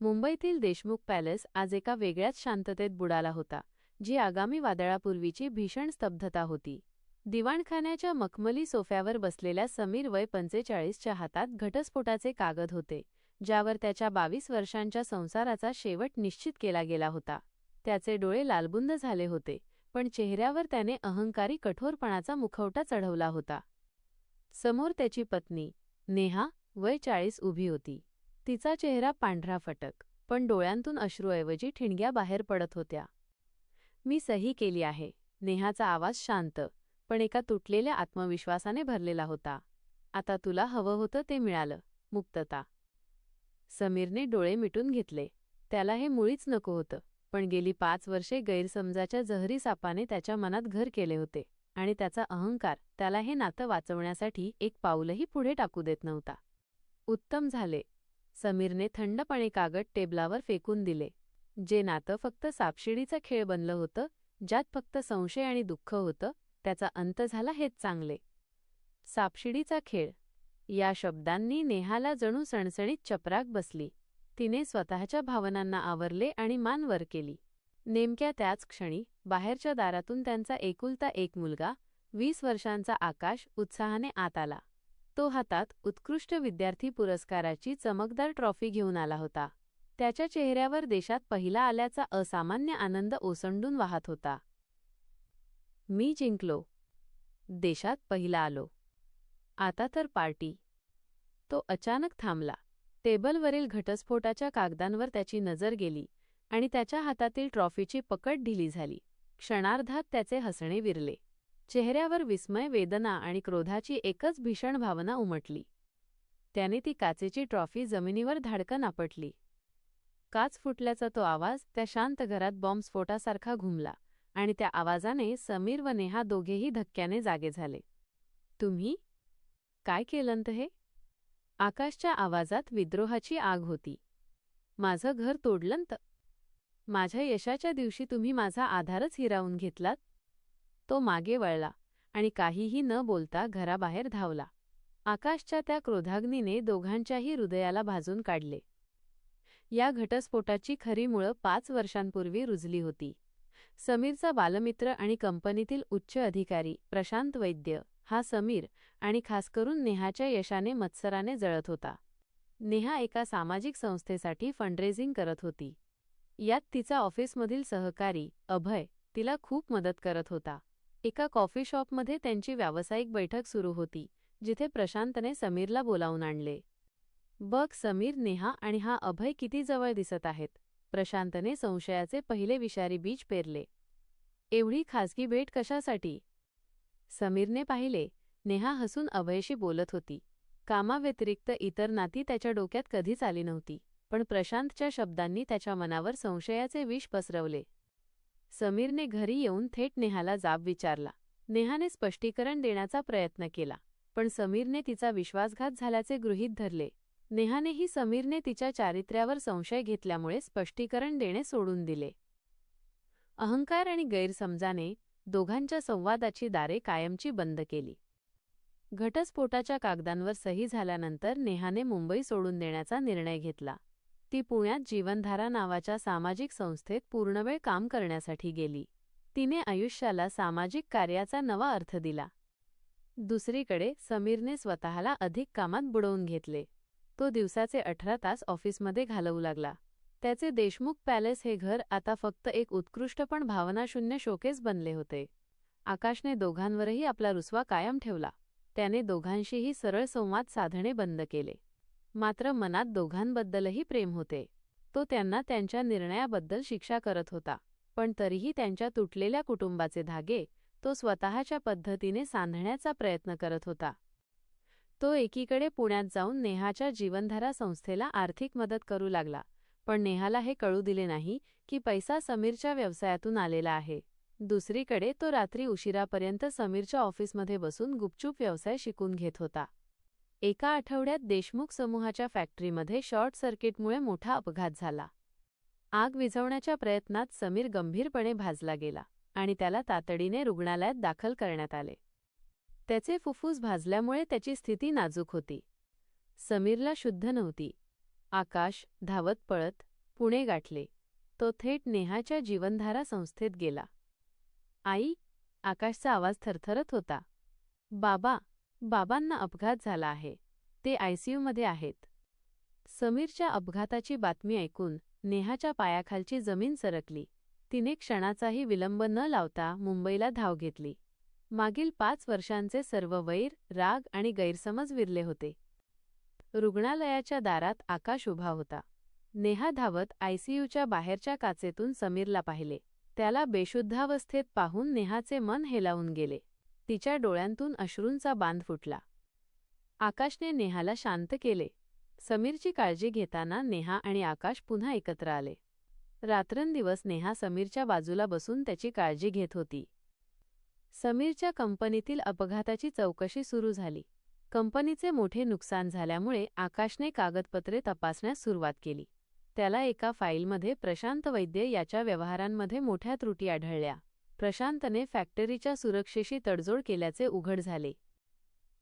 मुंबईतील देशमुख पॅलेस आज एका वेगळ्याच शांततेत बुडाला होता जी आगामी वादळापूर्वीची भीषण स्तब्धता होती. दिवाणखान्याच्या मखमली सोफ्यावर बसलेल्या समीर वय पंचेचाळीसच्या हातात घटस्फोटाचे कागद होते ज्यावर त्याच्या बावीस वर्षांच्या संसाराचा शेवट निश्चित केला गेला होता. त्याचे डोळे लालबुंद झाले होते पण चेहऱ्यावर त्याने अहंकारी कठोरपणाचा मुखवटा चढवला होता. समोर त्याची पत्नी नेहा वय चाळीस उभी होती. तिचा चेहरा पांढरा फटक पण डोळ्यांतून अश्रूऐवजी ठिणग्या बाहेर पडत होत्या. मी सही केली आहे. नेहाचा आवाज शांत पण एका तुटलेल्या आत्मविश्वासाने भरलेला होता. आता तुला हवं होतं ते मिळालं मुक्तता. समीरने डोळे मिटून घेतले. त्याला हे मुळीच नको होतं पण गेली पाच वर्षे गैरसमजाच्या जहरी सापाने त्याच्या मनात घर केले होते आणि त्याचा अहंकार त्याला हे नातं वाचवण्यासाठी एक पाऊलही पुढे टाकू देत नव्हता. उत्तम झाले. समीरने थंडपणे कागद टेबलावर फेकून दिले जे नातं फक्त सापशिडीचा खेळ बनलं होतं ज्यात फक्त संशय आणि दुःख होतं त्याचा अंत झाला हेच चांगले. सापशिडीचा खेळ. या शब्दांनी नेहाला जणू सणसणीत चपराक बसली. तिने स्वतःच्या भावनांना आवरले आणि मान वर केली. नेमक्या त्याच क्षणी बाहेरच्या दारातून त्यांचा एकुलता एक मुलगा वीस वर्षांचा आकाश उत्साहाने आत आला. तो हातात उत्कृष्ट विद्यार्थी पुरस्काराची चमकदार ट्रॉफी घेऊन आला होता. त्याच्या चेहऱ्यावर देशात पहिला आल्याचा असामान्य आनंद ओसंडून वाहत होता. मी जिंकलो. देशात पहिला आलो. आता तर पार्टी. तो अचानक थांबला. टेबलवरील घटस्फोटाच्या कागदांवर त्याची नजर गेली आणि त्याच्या हातातील ट्रॉफीची पकड ढिली झाली. क्षणार्धात त्याचे हसणे विरले. चेहऱ्यावर विस्मय वेदना आणि क्रोधाची एकच भीषण भावना उमटली. त्याने ती काचेची ट्रॉफी जमिनीवर धाडकन आपटली. काच फुटल्याचा तो आवाज त्या शांत घरात बॉम्बस्फोटासारखा घुमला आणि त्या आवाजाने समीर व नेहा दोघेही धक्क्याने जागे झाले. तुम्ही? काय केलंत हे? आकाशच्या आवाजात विद्रोहाची आग होती. माझं घर तोडलंत? माझ्या यशाच्या दिवशी तुम्ही माझा आधारच हिरावून घेतलात? तो मागे वळला आणि काहीही न बोलता घराबाहेर धावला. आकाशच्या त्या क्रोधाग्नीने दोघांच्याही हृदयाला भाजून काढले. या घटस्फोटाची खरी मुळं पाच वर्षांपूर्वी रुजली होती. समीरचा बालमित्र आणि कंपनीतील उच्च अधिकारी प्रशांत वैद्य हा समीर आणि खास करून नेहाच्या यशाने मत्सराने जळत होता. नेहा एका सामाजिक संस्थेसाठी फंडरेझिंग करत होती. यात तिचा ऑफिसमधील सहकारी अभय तिला खूप मदत करत होता. एका कॉफी शॉपमध्ये त्यांची व्यावसायिक बैठक सुरू होती जिथे प्रशांतने समीरला बोलावून आणले. बघ समीर नेहा आणि हा अभय किती जवळ दिसत आहेत प्रशांतने संशयाचे पहिले विषारी बीज पेरले. एवढी खासगी भेट कशासाठी? समीरने पाहिले नेहा हसून अभयशी बोलत होती. कामाव्यतिरिक्त इतर नाती त्याच्या डोक्यात कधीच आली नव्हती पण प्रशांतच्या शब्दांनी त्याच्या मनावर संशयाचे विष पसरवले. समीरने घरी येऊन थेट नेहाला जाब विचारला. नेहाने स्पष्टीकरण देण्याचा प्रयत्न केला पण समीरने तिचा विश्वासघात झाल्याचे गृहीत धरले. नेहानेही समीरने तिच्या चारित्र्यावर संशय घेतल्यामुळे स्पष्टीकरण देणे सोडून दिले. अहंकार आणि गैरसमजाने दोघांच्या संवादाची दारे कायमची बंद केली. घटस्फोटाच्या कागदांवर सही झाल्यानंतर नेहाने मुंबई सोडून देण्याचा निर्णय घेतला. ती पुण्यात जीवनधारा नावाच्या सामाजिक संस्थेत पूर्णवेळ काम करण्यासाठी गेली. तिने आयुष्याला सामाजिक कार्याचा नवा अर्थ दिला. दुसरीकडे समीरने स्वतःला अधिक कामात बुडवून घेतले. तो दिवसाचे अठरा तास ऑफिसमध्ये घालवू लागला. त्याचे देशमुख पॅलेस हे घर आता फक्त एक उत्कृष्ट पण भावनाशून्य शोकेस बनले होते. आकाशने दोघांवरही आपला रुसवा कायम ठेवला. त्याने दोघांशीही सरळ संवाद साधणे बंद केले. मात्र मनात दोघांबद्दलही प्रेम होते. तो त्यांना त्यांच्या निर्णयाबद्दल शिक्षा करत होता पण तरीही त्यांच्या तुटलेल्या कुटुंबाचे धागे तो स्वतःच्या पद्धतीने सांधण्याचा प्रयत्न करत होता. तो एकीकडे पुण्यात जाऊन नेहाच्या जीवनधारा संस्थेला आर्थिक मदत करू लागला पण नेहाला हे कळू दिले नाही की पैसा समीरच्या व्यवसायातून आलेला आहे. दुसरीकडे तो रात्री उशिरापर्यंत समीरच्या ऑफिसमध्ये बसून गुपचूप व्यवसाय शिकून घेत होता. एका आठवड्यात देशमुख समूहाच्या फॅक्टरीमध्ये शॉर्ट सर्किटमुळे मोठा अपघात झाला. आग विझवण्याच्या प्रयत्नात समीर गंभीरपणे भाजला गेला आणि त्याला तातडीने रुग्णालयात दाखल करण्यात आले. त्याचे फुफ्फुस भाजल्यामुळे त्याची स्थिती नाजूक होती. समीरला शुद्ध नव्हती. आकाश धावत पळत पुणे गाठले. तो थेट नेहाच्या जीवनधारा संस्थेत गेला. आई आकाशचा आवाज थरथरत होता. बाबा बाबांना अपघात झाला आहे. ते आयसीयूमध्ये आहेत. समीरच्या अपघाताची बातमी ऐकून नेहाच्या पायाखालची जमीन सरकली. तिने क्षणाचाही विलंब न लावता मुंबईला धाव घेतली. मागील पाच वर्षांचे सर्व वैर राग आणि गैरसमज विरले होते. रुग्णालयाच्या दारात आकाश उभा होता. नेहा धावत आयसीयूच्या बाहेरच्या काचेतून समीरला पाहिले. त्याला बेशुद्धावस्थेत पाहून नेहाचे मन हेलावून गेले. तिच्या डोळ्यांतून अश्रूंचा बांध फुटला. आकाशने नेहाला शांत केले. समीरची काळजी घेताना नेहा आणि आकाश पुन्हा एकत्र आले. रात्रंदिवस नेहा समीरच्या बाजूला बसून त्याची काळजी घेत होती. समीरच्या कंपनीतील अपघाताची चौकशी सुरू झाली. कंपनीचे मोठे नुकसान झाल्यामुळे आकाशने कागदपत्रे तपासण्यास सुरुवात केली. त्याला एका फाईलमध्ये प्रशांत वैद्य याच्या व्यवहारांमध्ये मोठ्या त्रुटी आढळल्या. प्रशांतने फॅक्टरीच्या सुरक्षेशी तडजोड केल्याचे उघड झाले.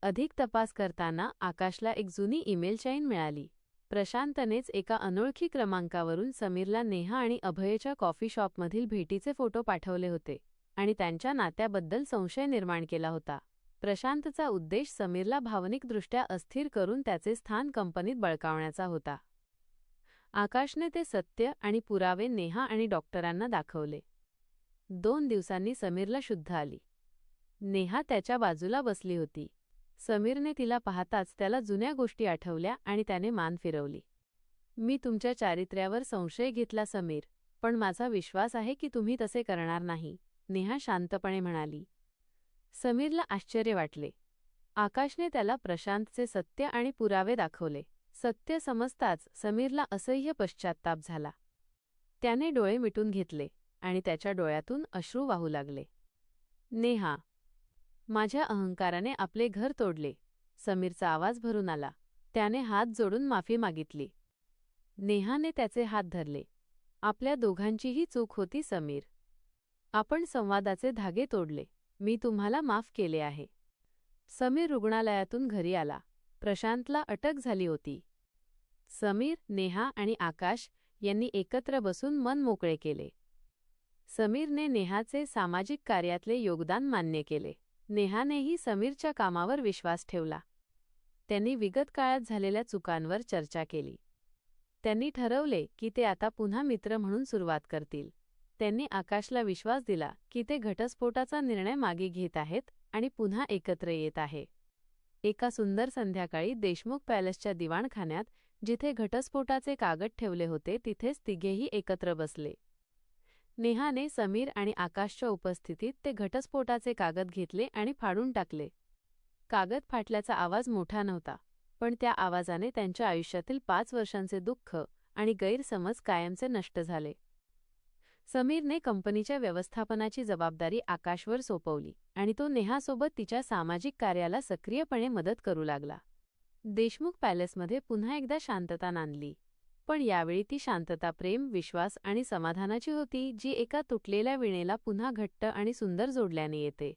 अधिक तपास करताना आकाशला एक जुनी ईमेल चाईन मिळाली. प्रशांतनेच एका अनोळखी क्रमांकावरून समीरला नेहा आणि अभयच्या कॉफी शॉपमधील भेटीचे फोटो पाठवले होते आणि त्यांच्या नात्याबद्दल संशय निर्माण केला होता. प्रशांतचा उद्देश समीरला भावनिकदृष्ट्या अस्थिर करून त्याचे स्थान कंपनीत बळकावण्याचा होता. आकाशने ते सत्य आणि पुरावे नेहा आणि डॉक्टरांना दाखवले. दोन दिवसांनी समीरला शुद्ध आली. नेहा त्याच्या बाजूला बसली होती. समीरने तिला पाहताच त्याला जुन्या गोष्टी आठवल्या आणि त्याने मान फिरवली. मी तुमच्या चारित्र्यावर संशय घेतला समीर पण माझा विश्वास आहे की तुम्ही तसे करणार नाही नेहा शांतपणे म्हणाली. समीरला आश्चर्य वाटले. आकाशने त्याला प्रशांतचे सत्य आणि पुरावे दाखवले. सत्य समजताच समीरला असह्य पश्चात्ताप झाला. त्याने डोळे मिटून घेतले. आणि त्याच्या डोळ्यातून अश्रू वाहू लागले. नेहा माझ्या अहंकाराने आपले घर तोडले. समीरचा आवाज भरून आला. त्याने हात जोडून माफी मागितली. नेहाने त्याचे हात धरले. आपल्या दोघांचीही चूक होती समीर. आपण संवादाचे धागे तोडले. मी तुम्हाला माफ केले आहे. समीर रुग्णालयातून घरी आला. प्रशांतला अटक झाली होती. समीर नेहा आणि आकाश यांनी एकत्र बसून मन मोकळे केले. समीरने नेहाचे सामाजिक कार्यातले योगदान मान्य केले. नेहानेही समीरच्या कामावर विश्वास ठेवला. त्यांनी विगत काळात झालेल्या चुकांवर चर्चा केली. त्यांनी ठरवले की ते आता पुन्हा मित्र म्हणून सुरुवात करतील. त्यांनी आकाशला विश्वास दिला की ते घटस्फोटाचा निर्णय मागे घेत आहेत आणि पुन्हा एकत्र येत आहे. एका सुंदर संध्याकाळी देशमुख पॅलेसच्या दिवाणखान्यात जिथे घटस्फोटाचे कागद ठेवले होते तिथेच तिघेही एकत्र बसले. नेहाने समीर आणि आकाशच्या उपस्थितीत ते घटस्फोटाचे कागद घेतले आणि फाडून टाकले. कागद फाटल्याचा आवाज मोठा नव्हता पण त्या आवाजाने त्यांच्या आयुष्यातील पाच वर्षांचे दुःख आणि गैरसमज कायमचे नष्ट झाले. समीरने कंपनीच्या व्यवस्थापनाची जबाबदारी आकाशवर सोपवली आणि तो नेहासोबत तिच्या सामाजिक कार्याला सक्रियपणे मदत करू लागला. देशमुख पॅलेसमध्ये पुन्हा एकदा शांतता नांदली. पण यावेळी ती शांतता प्रेम विश्वास आणि समाधानाची होती जी एका तुटलेल्या विणेला पुन्हा घट्ट आणि सुंदर जोडल्याने येते.